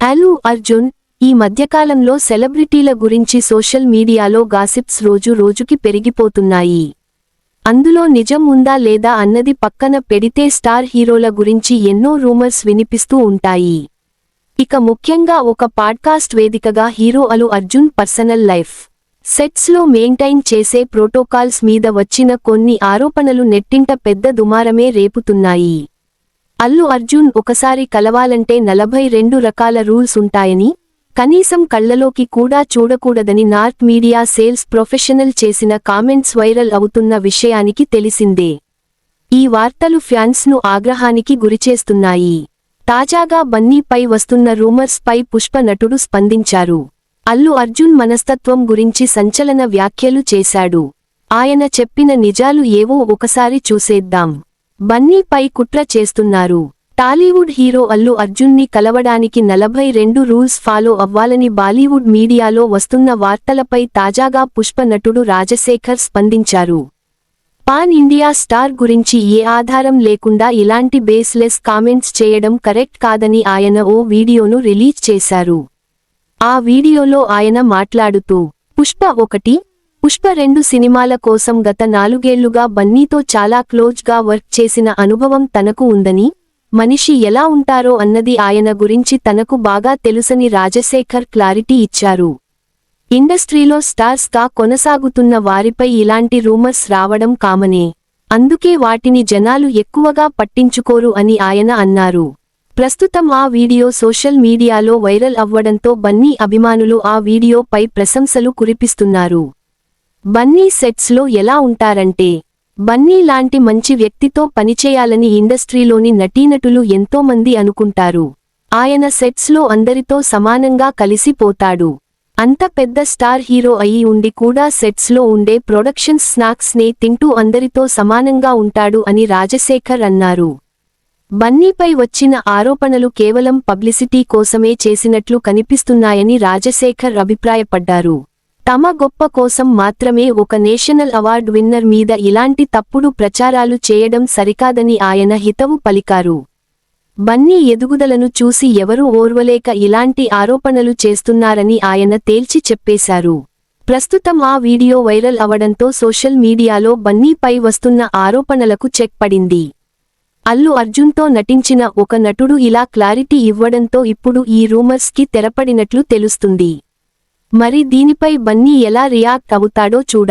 అలు అర్జున్ ఈ మధ్యకాలంలో సెలబ్రిటీల గురించి సోషల్ మీడియాలో గాసిప్స్ రోజు రోజుకి పెరిగిపోతున్నాయి. అందులో నిజం ఉందా లేదా అన్నది పక్కన పెడితే స్టార్ హీరోల గురించి ఎన్నో రూమర్స్ వినిపిస్తూ ఉంటాయి. ఇక ముఖ్యంగా ఒక పాడ్కాస్ట్ వేదికగా hero Allu Arjun personal life సెట్స్లో maintain చేసే ప్రోటోకాల్స్ మీద వచ్చిన కొన్ని ఆరోపణలు నెట్టింట పెద్ద దుమారమే రేపుతున్నాయి. అల్లు అర్జున్ ఒకసారి కలవాలంటే నలభై రెండు రకాల రూల్స్ ఉంటాయని కనీసం కళ్ళలోకి కూడా చూడకూడదని నార్త్ మీడియా సేల్స్ ప్రొఫెషనల్ చేసిన కామెంట్స్ వైరల్ అవుతున్న విషయానికి తెలిసిందే. ఈ వార్తలు ఫ్యాన్స్ను ఆగ్రహానికి గురిచేస్తున్నాయి. తాజాగా బన్నీపై వస్తున్న రూమర్స్ పై పుష్ప నటుడు స్పందించారు. అల్లు అర్జున్ మనస్తత్వం గురించి సంచలన వ్యాఖ్యలు చేశాడు. ఆయన చెప్పిన నిజాలు ఏవో ఒకసారి చూసేద్దాం. బన్నీపై కుట్ర చేస్తున్నారు. టాలీవుడ్ హీరో అల్లు అర్జున్ని కలవడానికి నలభై రెండు రూల్స్ ఫాలో అవ్వాలని బాలీవుడ్ మీడియాలో వస్తున్న వార్తలపై తాజాగా పుష్ప నటుడు రాజశేఖర్ స్పందించారు. పాన్ ఇండియా స్టార్ గురించి ఏ ఆధారం లేకుండా ఇలాంటి బేస్లెస్ కామెంట్స్ చేయడం కరెక్ట్ కాదని ఆయన ఓ వీడియోను రిలీజ్ చేశారు. ఆ వీడియోలో ఆయన మాట్లాడుతూ పుష్ప ఒకటి పుష్ప రెండు సినిమాల కోసం గత నాలుగేళ్ళుగా బన్నీతో చాలా క్లోజ్గా వర్క్ చేసిన అనుభవం తనకు ఉందని మనిషి ఎలా ఉంటారో అన్నది ఆయన గురించి తనకు బాగా తెలుసని రాజశేఖర్ క్లారిటీ ఇచ్చారు. ఇండస్ట్రీలో స్టార్స్గా కొనసాగుతున్న వారిపై ఇలాంటి రూమర్స్ రావడం కామనే. అందుకే వాటిని జనాలు ఎక్కువగా పట్టించుకోరు అని ఆయన అన్నారు. ప్రస్తుతం ఆ వీడియో సోషల్ మీడియాలో వైరల్ అవ్వడంతో బన్నీ అభిమానులు ఆ వీడియోపై ప్రశంసలు కురిపిస్తున్నారు. బన్నీ సెట్స్లో ఎలా ఉంటారంటే బన్నీ లాంటి మంచి వ్యక్తితో పనిచేయాలని ఇండస్ట్రీలోని నటీనటులు ఎంతోమంది అనుకుంటారు. ఆయన సెట్స్లో అందరితో సమానంగా కలిసిపోతాడు అంత పెద్ద స్టార్ హీరో అయి ఉండి కూడా సెట్స్లో ఉండే ప్రొడక్షన్స్ స్నాక్స్ నే తింటూ అందరితో సమానంగా ఉంటాడు అని రాజశేఖర్ అన్నారు. బన్నీపై వచ్చిన ఆరోపణలు కేవలం పబ్లిసిటీ కోసమే చేసినట్లు కనిపిస్తున్నాయని రాజశేఖర్ అభిప్రాయపడ్డారు. తమ గొప్ప కోసం మాత్రమే ఒక నేషనల్ అవార్డు విన్నర్ మీద ఇలాంటి తప్పుడు ప్రచారాలు చేయడం సరికాదని ఆయన హితవు పలికారు. బన్నీ ఎదుగుదలను చూసి ఎవరూ ఓర్వలేక ఇలాంటి ఆరోపణలు చేస్తున్నారని ఆయన తేల్చి చెప్పేశారు. ప్రస్తుతం ఆ వీడియో వైరల్ అవడంతో సోషల్ మీడియాలో బన్నీపై వస్తున్న ఆరోపణలకు చెక్ పడింది. అల్లు అర్జున్తో నటించిన ఒక నటుడు ఇలా క్లారిటీ ఇవ్వడంతో ఇప్పుడు ఈ రూమర్స్కి తెరపడినట్లు తెలుస్తుంది. మరి దీనిపై బన్నీ ఎలా రియాక్ట్ అవుతాడో చూడాలి